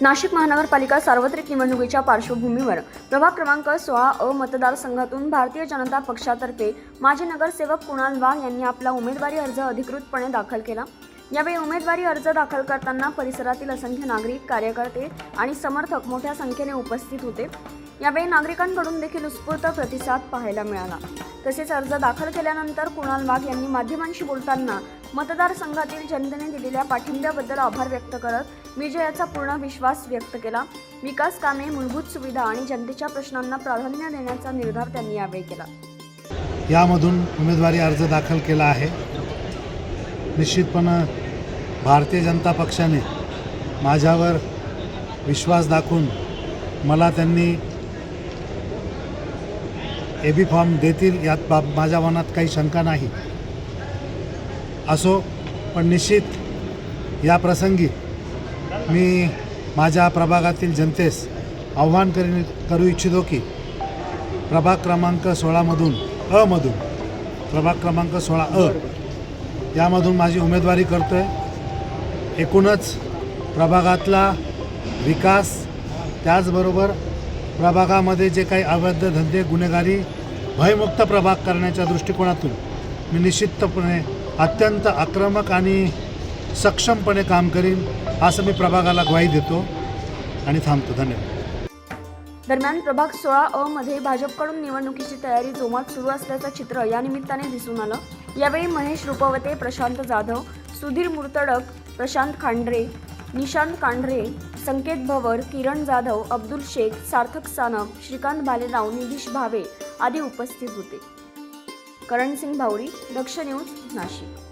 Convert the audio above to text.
नाशिक महानगरपालिका सार्वत्रिक निवडणुकीच्या पार्श्वभूमीवर प्रभाग क्रमांक सोळा अ मतदारसंघातून भारतीय जनता पक्षातर्फे माजी नगरसेवक कुणाल वाघ यांनी आपला उमेदवारी अर्ज अधिकृतपणे दाखल केला. यावेळी उमेदवारी अर्ज दाखल करताना परिसरातील असंख्य नागरिक कार्यकर्ते आणि समर्थक मोठ्या संख्येने उपस्थित होते. यावेळी नागरिकांकडून देखील उत्स्फूर्त प्रतिसाद पाहायला मिळाला. तसेच अर्ज दाखल केल्यानंतर कुणाल वाघ यांनी माध्यमांशी बोलताना मतदारसंघातील जनतेने दिलेल्या पाठिंब्याबद्दल आभार व्यक्त करत विजयाचा पूर्ण विश्वास व्यक्त केला. विकास कामे मूलभूत सुविधा आणि जनतेच्या प्रश्नांना प्राधान्य देण्याचा निर्धार त्यांनी यावेळी केला. यामधून उमेदवारी अर्ज दाखल केला आहे. निश्चितपणे भारतीय जनता पक्षाने माझ्यावर विश्वास दाखवून मला त्यांनी ए बी फॉर्म देतील यात बाब माझ्या मनात काही शंका नाही. असो पण निश्चित या प्रसंगी मी माझ्या प्रभागातील जनतेस आव्हान करी करू इच्छितो की प्रभाग क्रमांक सोळामधून अमधून प्रभाग क्रमांक सोळा अ यामधून माझी उमेदवारी करतो आहे एकूणच प्रभागातला विकास त्याचबरोबर प्रभागामध्ये जे काही अवैध धंदे गुन्हेगारी भयमुक्त प्रभाग करण्याच्या दृष्टिकोनातून मी निश्चितपणे अत्यंत आक्रमक आणि सक्षमपणे काम करीन असं मी प्रभागाला ग्वाही देतो आणि थांबतो. धन्यवाद. दरम्यान प्रभाग सोळा अ मध्ये भाजपकडून निवडणुकीची तयारी जोमात सुरू असल्याचं चित्र या निमित्ताने दिसून आलं. यावेळी महेश रुपवते प्रशांत जाधव सुधीर मुर्तडक प्रशांत खांडरे निशांत कांढरे संकेत भवर किरण जाधव अब्दुल शेख सार्थक सानप श्रीकांत भालेराव निधीश भावे आदी उपस्थित होते. करणसिंग भावरी दक्ष न्यूज नाशिक.